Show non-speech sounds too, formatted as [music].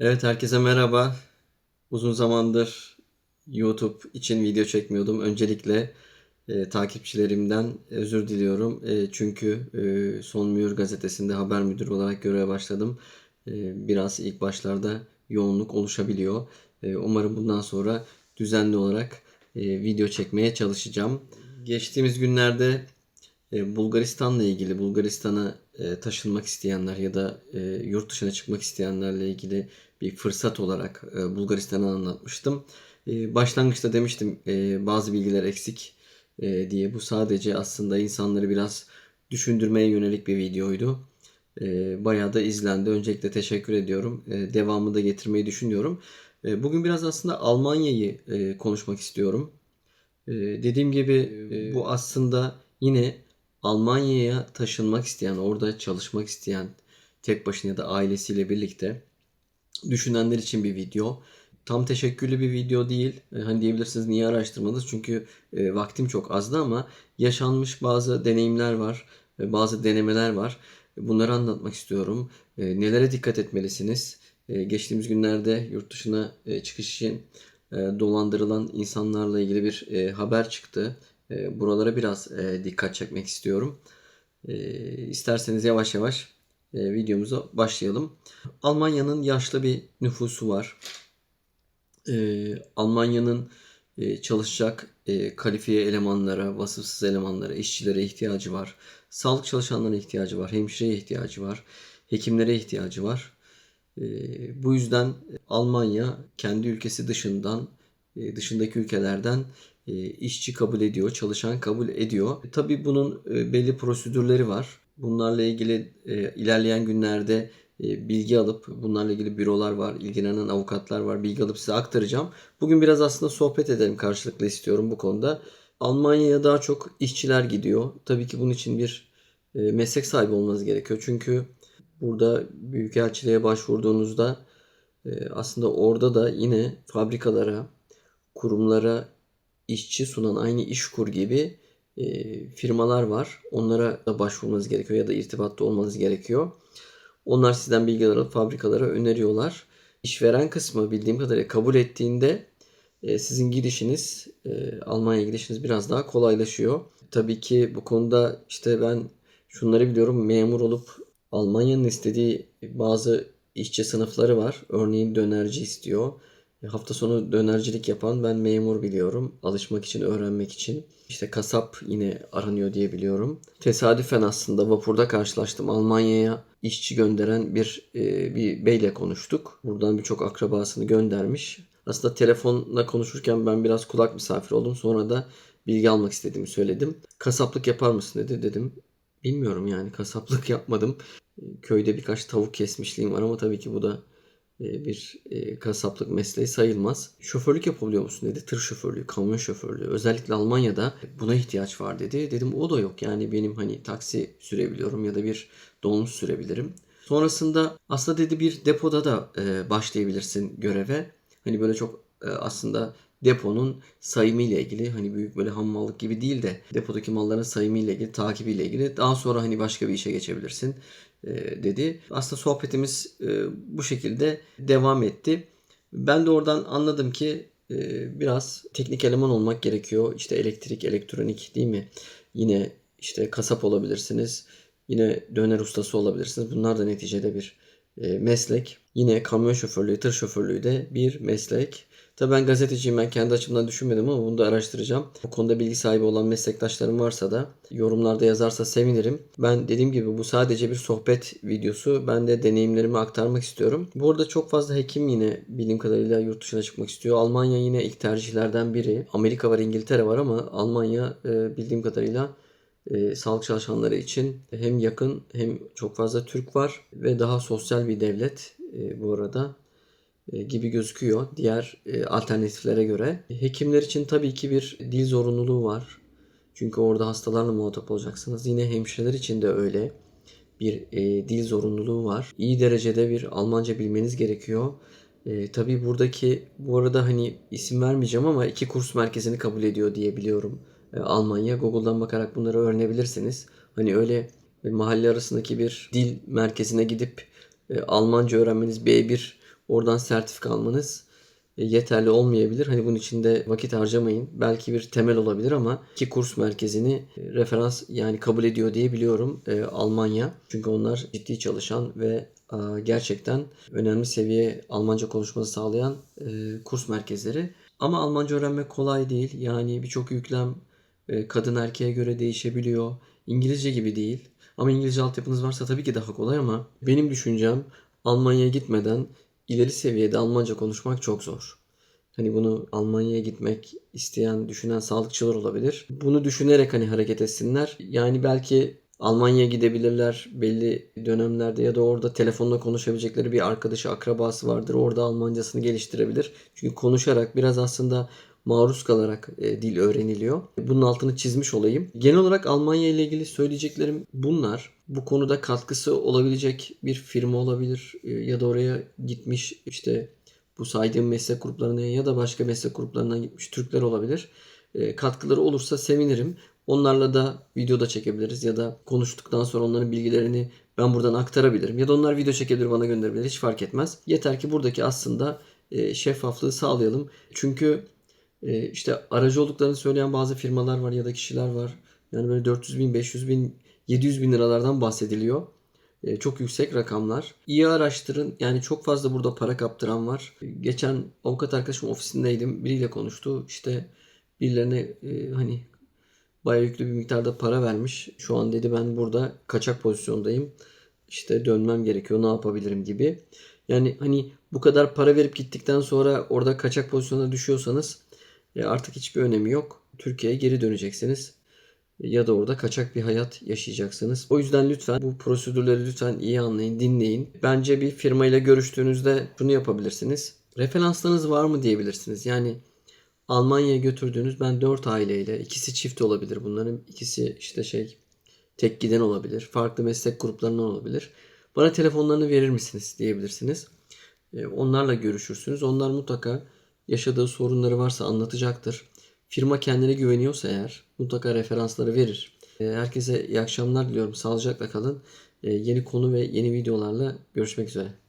Evet herkese merhaba. Uzun zamandır YouTube için video çekmiyordum. Öncelikle e, takipçilerimden özür diliyorum. E, çünkü e, Son Mühür gazetesinde haber müdürü olarak göreve başladım. E, biraz ilk başlarda yoğunluk oluşabiliyor. E, umarım bundan sonra düzenli olarak e, video çekmeye çalışacağım. Geçtiğimiz günlerde e, Bulgaristan'la ilgili, Bulgaristan'a e, taşınmak isteyenler ya da e, yurt dışına çıkmak isteyenlerle ilgili bir fırsat olarak e, Bulgaristan'ı anlatmıştım. E, başlangıçta demiştim e, bazı bilgiler eksik diye. Bu sadece aslında insanları biraz düşündürmeye yönelik bir videoydu. E, bayağı da izlendi. Öncelikle teşekkür ediyorum. E, devamı da getirmeyi düşünüyorum. Bugün biraz aslında Almanya'yı konuşmak istiyorum. Dediğim gibi bu aslında yine Almanya'ya taşınmak isteyen, orada çalışmak isteyen, tek başına ya da ailesiyle birlikte düşünenler için bir video. Tam teşekküllü bir video değil. E, Hani diyebilirsiniz niye araştırmadınız? Çünkü e, vaktim çok azdı ama yaşanmış bazı deneyimler var, e, bazı denemeler var. Bunları anlatmak istiyorum. Nelere dikkat etmelisiniz? Geçtiğimiz günlerde yurt dışına çıkış için dolandırılan insanlarla ilgili bir haber çıktı. E, buralara biraz e, dikkat çekmek istiyorum. E, isterseniz yavaş yavaş e, videomuza başlayalım. Almanya'nın yaşlı bir nüfusu var. E, Almanya'nın e, çalışacak e, kalifiye elemanlara, vasıfsız elemanlara, işçilere ihtiyacı var. Sağlık çalışanlarına ihtiyacı var. Hemşireye ihtiyacı var. Hekimlere ihtiyacı var. E, bu yüzden Almanya kendi ülkesi dışından, e, dışındaki ülkelerden işçi kabul ediyor, çalışan kabul ediyor. Tabii bunun e, belli prosedürleri var. Bunlarla ilgili e, ilerleyen günlerde e, bilgi alıp bunlarla ilgili bürolar var, ilgilenen avukatlar var. Bilgi alıp size aktaracağım. Bugün biraz aslında sohbet edelim karşılıklı istiyorum bu konuda. Almanya'ya daha çok işçiler gidiyor. Tabii ki bunun için bir e, meslek sahibi olmanız gerekiyor. Çünkü burada büyükelçiliğe başvurduğunuzda e, aslında orada da yine fabrikalara, kurumlara işçi sunan aynı İşkur gibi e, firmalar var. Onlara da başvurmanız gerekiyor ya da irtibatta olmanız gerekiyor. Onlar sizden bilgiler alıp fabrikalara öneriyorlar. İşveren kısmı bildiğim kadarıyla kabul ettiğinde e, sizin gidişiniz, e, Almanya'ya gidişiniz biraz daha kolaylaşıyor. Tabii ki bu konuda işte ben şunları biliyorum. Memur olup Almanya'nın istediği bazı işçi sınıfları var. Örneğin dönerci istiyor. E, Hafta sonu dönercilik yapan ben memur biliyorum. Alışmak için, öğrenmek için. İşte kasap yine aranıyor diye biliyorum. Tesadüfen aslında vapurda karşılaştım. Almanya'ya işçi gönderen bir e, bir beyle konuştuk. Buradan birçok akrabasını göndermiş. Aslında telefonla konuşurken ben biraz kulak misafir oldum. Sonra da bilgi almak istediğimi söyledim. Kasaplık yapar mısın dedi. Dedim bilmiyorum yani kasaplık [laughs] yapmadım. Köyde birkaç tavuk kesmişliğim var ama tabii ki bu da bir e, kasaplık mesleği sayılmaz. Şoförlük yapabiliyor musun dedi. Tır şoförlüğü, kamyon şoförlüğü. Özellikle Almanya'da buna ihtiyaç var dedi. Dedim o da yok. Yani benim hani taksi sürebiliyorum ya da bir dolmuş sürebilirim. Sonrasında aslında dedi bir depoda da e, başlayabilirsin göreve. Hani böyle çok e, aslında deponun sayımı ile ilgili hani büyük böyle hammallık gibi değil de depodaki malların sayımı ile ilgili, takibi ile ilgili daha sonra hani başka bir işe geçebilirsin e, dedi. Aslında sohbetimiz e, bu şekilde devam etti. Ben de oradan anladım ki e, biraz teknik eleman olmak gerekiyor. İşte elektrik, elektronik değil mi? Yine işte kasap olabilirsiniz. Yine döner ustası olabilirsiniz. Bunlar da neticede bir e, meslek. Yine kamyon şoförlüğü, tır şoförlüğü de bir meslek. Tabii ben gazeteciyim ben kendi açımdan düşünmedim ama bunu da araştıracağım. Bu konuda bilgi sahibi olan meslektaşlarım varsa da yorumlarda yazarsa sevinirim. Ben dediğim gibi bu sadece bir sohbet videosu. Ben de deneyimlerimi aktarmak istiyorum. Bu arada çok fazla hekim yine bildiğim kadarıyla yurt dışına çıkmak istiyor. Almanya yine ilk tercihlerden biri. Amerika var, İngiltere var ama Almanya e, bildiğim kadarıyla e, sağlık çalışanları için hem yakın hem çok fazla Türk var ve daha sosyal bir devlet e, bu arada e, gibi gözüküyor diğer e, alternatiflere göre. Hekimler için tabii ki bir dil zorunluluğu var. Çünkü orada hastalarla muhatap olacaksınız. Yine hemşireler için de öyle bir e, dil zorunluluğu var. İyi derecede bir Almanca bilmeniz gerekiyor. E, tabii buradaki bu arada hani isim vermeyeceğim ama iki kurs merkezini kabul ediyor diye biliyorum Almanya. Google'dan bakarak bunları öğrenebilirsiniz. Hani öyle e, mahalle arasındaki bir dil merkezine gidip e, Almanca öğrenmeniz B1 oradan sertifika almanız e, yeterli olmayabilir. Hani bunun içinde vakit harcamayın. Belki bir temel olabilir ama iki kurs merkezini referans yani kabul ediyor diye biliyorum Almanya. Çünkü onlar ciddi çalışan ve gerçekten önemli seviye Almanca konuşması sağlayan kurs merkezleri. Ama Almanca öğrenmek kolay değil. Yani birçok yüklem kadın erkeğe göre değişebiliyor. İngilizce gibi değil. Ama İngilizce altyapınız varsa tabii ki daha kolay ama benim düşüncem Almanya'ya gitmeden ileri seviyede Almanca konuşmak çok zor. Hani bunu Almanya'ya gitmek isteyen, düşünen sağlıkçılar olabilir. Bunu düşünerek hani hareket etsinler. Yani belki Almanya'ya gidebilirler belli dönemlerde ya da orada telefonla konuşabilecekleri bir arkadaşı, akrabası vardır. Orada Almancasını geliştirebilir. Çünkü konuşarak biraz aslında maruz kalarak e, dil öğreniliyor. Bunun altını çizmiş olayım. Genel olarak Almanya ile ilgili söyleyeceklerim bunlar. Bu konuda katkısı olabilecek bir firma olabilir e, ya da oraya gitmiş işte bu saydığım meslek gruplarına ya da başka meslek gruplarından gitmiş Türkler olabilir. E, katkıları olursa sevinirim. Onlarla da video da çekebiliriz ya da konuştuktan sonra onların bilgilerini ben buradan aktarabilirim. Ya da onlar video çekebilir bana gönderebilir hiç fark etmez. Yeter ki buradaki aslında e, şeffaflığı sağlayalım. Çünkü e, işte aracı olduklarını söyleyen bazı firmalar var ya da kişiler var. Yani böyle 400 bin, 500 bin, 700 bin liralardan bahsediliyor. E, çok yüksek rakamlar. İyi araştırın. Yani çok fazla burada para kaptıran var. Geçen avukat arkadaşım ofisindeydim. Biriyle konuştu. İşte birilerine e, hani bayağı yüklü bir miktarda para vermiş. Şu an dedi ben burada kaçak pozisyondayım. İşte dönmem gerekiyor. Ne yapabilirim gibi. Yani hani bu kadar para verip gittikten sonra orada kaçak pozisyona düşüyorsanız artık hiçbir önemi yok. Türkiye'ye geri döneceksiniz ya da orada kaçak bir hayat yaşayacaksınız. O yüzden lütfen bu prosedürleri lütfen iyi anlayın, dinleyin. Bence bir firmayla görüştüğünüzde şunu yapabilirsiniz. Referanslarınız var mı diyebilirsiniz. Yani Almanya'ya götürdüğünüz ben 4 aileyle, ikisi çift olabilir bunların, ikisi işte şey tek giden olabilir, farklı meslek gruplarından olabilir. Bana telefonlarını verir misiniz diyebilirsiniz. E, Onlarla görüşürsünüz. Onlar mutlaka yaşadığı sorunları varsa anlatacaktır. Firma kendine güveniyorsa eğer mutlaka referansları verir. E, Herkese iyi akşamlar diliyorum. Sağlıcakla kalın. E, Yeni konu ve yeni videolarla görüşmek üzere.